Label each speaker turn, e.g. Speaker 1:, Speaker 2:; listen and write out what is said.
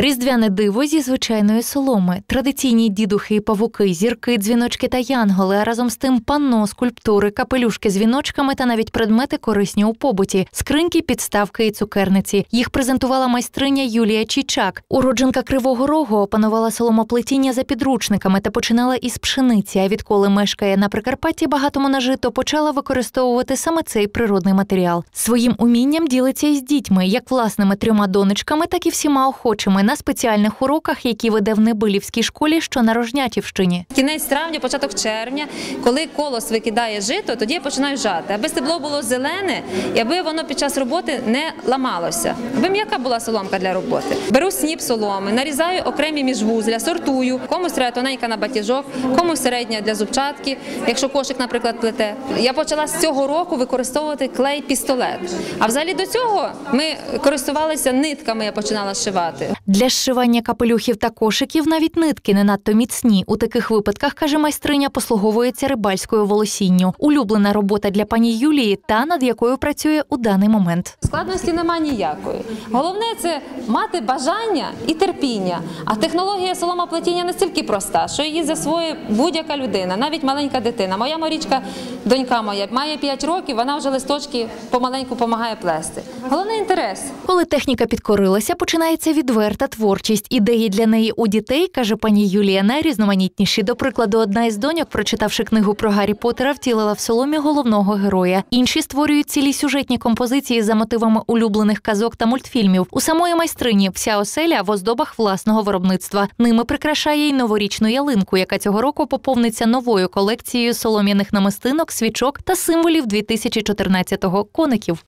Speaker 1: Різдвяне диво зі звичайної соломи, традиційні дідухи і павуки, зірки, дзвіночки та янголи, а разом з тим панно, скульптури, капелюшки з віночками та навіть предмети корисні у побуті, скриньки, підставки і цукерниці. Їх презентувала майстриня Юлія Чічак. Уродженка Кривого Рогу опанувала соломоплетіння за підручниками та починала із пшениці. А відколи мешкає на Прикарпатті багатому нажито, почала використовувати саме цей природний матеріал. Своїм умінням ділиться із дітьми, як власними трьома донечками, так і всіма охочими на спеціальних уроках, які веде в Небилівській школі, що на Рожнятівщині.
Speaker 2: Кінець травня, початок червня, коли колос викидає жито, тоді я починаю жати. Аби стебло було зелене, і аби воно під час роботи не ламалося. Аби м'яка була соломка для роботи. Беру сніп соломи, нарізаю окремі міжвузля, сортую. Комусь треба тоненька на батіжок, комусь середня для зубчатки, якщо кошик, наприклад, плете. Я почала з цього року використовувати клей пістолет. А взагалі до цього ми користувалися нитками, я починала зшивати.
Speaker 1: Для зшивання капелюхів та кошиків навіть нитки не надто міцні. У таких випадках, каже майстриня, послуговується рибальською волосінню. Улюблена робота для пані Юлії, та над якою працює у даний момент.
Speaker 2: Складності немає ніякої. Головне це мати бажання і терпіння. А технологія соломоплетіння настільки проста, що її засвоює будь-яка людина, навіть маленька дитина. Моя Марічка, донька моя, має 5 років, вона вже листочки помаленьку допомагає плести. Головний інтерес.
Speaker 1: Коли техніка підкорилася, починається відверта творчість. Ідеї для неї у дітей, каже пані Юлія, найрізноманітніші. До прикладу, одна із доньок, прочитавши книгу про Гаррі Поттера, втілила в соломі головного героя. Інші створюють цілі сюжетні композиції за мотивами улюблених казок та мультфільмів. У самої майстрині вся оселя в оздобах власного виробництва. Ними прикрашає й новорічну ялинку, яка цього року поповниться новою колекцією солом'яних намистинок, свічок та символів 2014-го коників.